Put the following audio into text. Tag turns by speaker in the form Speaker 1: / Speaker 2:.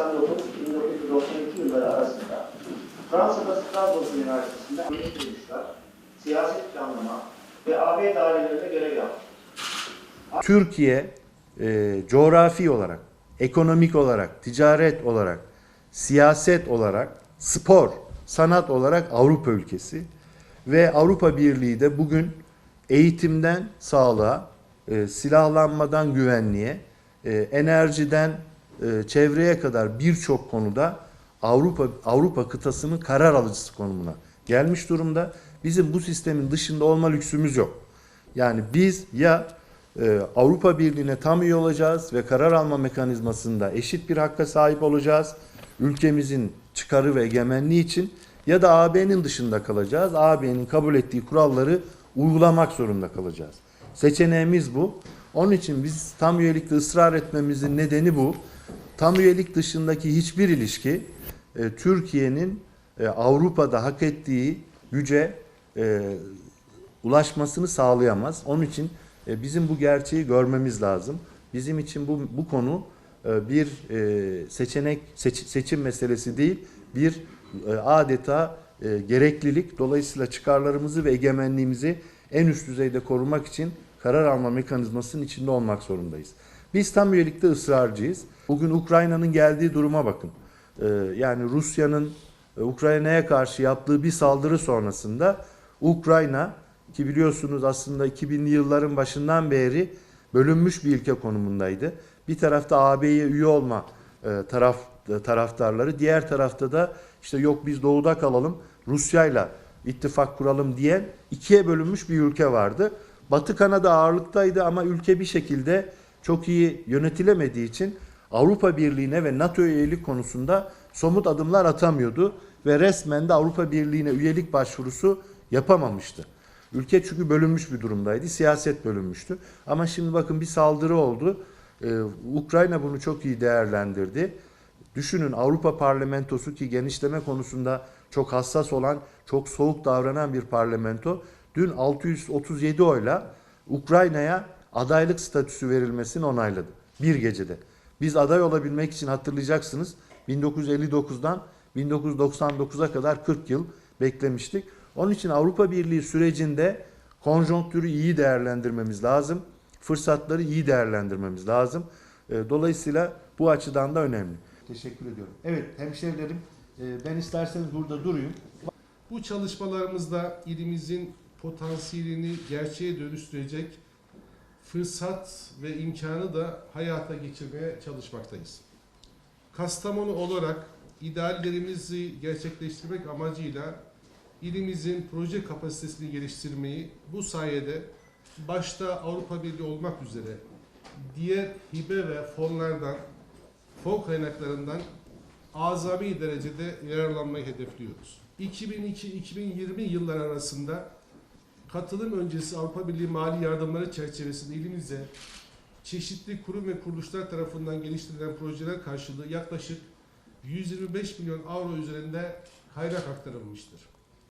Speaker 1: 1989-1992 yılları arasında Fransa'da Strasbourg Üniversitesi'nde kuruluşlar, siyaset planlama ve AB dairelerinde görev yaptı.
Speaker 2: Türkiye e, coğrafi olarak, ekonomik olarak, ticaret olarak, siyaset olarak, spor, sanat olarak Avrupa ülkesi ve Avrupa Birliği de bugün eğitimden sağlığa, e, silahlanmadan güvenliğe, e, enerjiden e, çevreye kadar birçok konuda Avrupa Avrupa kıtasının karar alıcısı konumuna gelmiş durumda. Bizim bu sistemin dışında olma lüksümüz yok. Yani biz ya e, Avrupa Birliği'ne tam üye olacağız ve karar alma mekanizmasında eşit bir hakka sahip olacağız. Ülkemizin çıkarı ve egemenliği için ya da AB'nin dışında kalacağız. AB'nin kabul ettiği kuralları uygulamak zorunda kalacağız. Seçeneğimiz bu. Onun için biz tam üyelikte ısrar etmemizin nedeni bu. Tam üyelik dışındaki hiçbir ilişki e, Türkiye'nin e, Avrupa'da hak ettiği güce e, ulaşmasını sağlayamaz. Onun için e, bizim bu gerçeği görmemiz lazım. Bizim için bu bu konu e, bir e, seçenek seç- seçim meselesi değil, bir e, adeta e, gereklilik. Dolayısıyla çıkarlarımızı ve egemenliğimizi en üst düzeyde korumak için karar alma mekanizmasının içinde olmak zorundayız. Biz tam üyelikte ısrarcıyız. Bugün Ukrayna'nın geldiği duruma bakın. E, yani Rusya'nın e, Ukrayna'ya karşı yaptığı bir saldırı sonrasında Ukrayna ki biliyorsunuz aslında 2000'li yılların başından beri bölünmüş bir ülke konumundaydı. Bir tarafta AB'ye üye olma e, taraf e, taraftarları, diğer tarafta da işte yok biz doğuda kalalım, Rusya'yla ittifak kuralım diyen ikiye bölünmüş bir ülke vardı. Batı Kanada ağırlıktaydı ama ülke bir şekilde çok iyi yönetilemediği için Avrupa Birliği'ne ve NATO üyelik konusunda somut adımlar atamıyordu ve resmen de Avrupa Birliği'ne üyelik başvurusu yapamamıştı. Ülke çünkü bölünmüş bir durumdaydı. Siyaset bölünmüştü. Ama şimdi bakın bir saldırı oldu. Ee, Ukrayna bunu çok iyi değerlendirdi. Düşünün Avrupa Parlamentosu ki genişleme konusunda çok hassas olan, çok soğuk davranan bir parlamento dün 637 oyla Ukrayna'ya adaylık statüsü verilmesini onayladı. Bir gecede. Biz aday olabilmek için hatırlayacaksınız 1959'dan 1999'a kadar 40 yıl beklemiştik. Onun için Avrupa Birliği sürecinde konjonktürü iyi değerlendirmemiz lazım. Fırsatları iyi değerlendirmemiz lazım. E, Dolayısıyla bu açıdan da önemli. Teşekkür ediyorum. Evet hemşehrilerim e, ben isterseniz burada durayım.
Speaker 3: Bu çalışmalarımızda ilimizin potansiyelini gerçeğe dönüştürecek fırsat ve imkanı da hayata geçirmeye çalışmaktayız. Kastamonu olarak ideallerimizi gerçekleştirmek amacıyla ilimizin proje kapasitesini geliştirmeyi bu sayede başta Avrupa Birliği olmak üzere diğer hibe ve fonlardan, fon kaynaklarından azami derecede yararlanmayı hedefliyoruz. 2002-2020 yılları arasında katılım öncesi Avrupa Birliği mali yardımları çerçevesinde ilimize çeşitli kurum ve kuruluşlar tarafından geliştirilen projeler karşılığı yaklaşık 125 milyon avro üzerinde kaynak aktarılmıştır.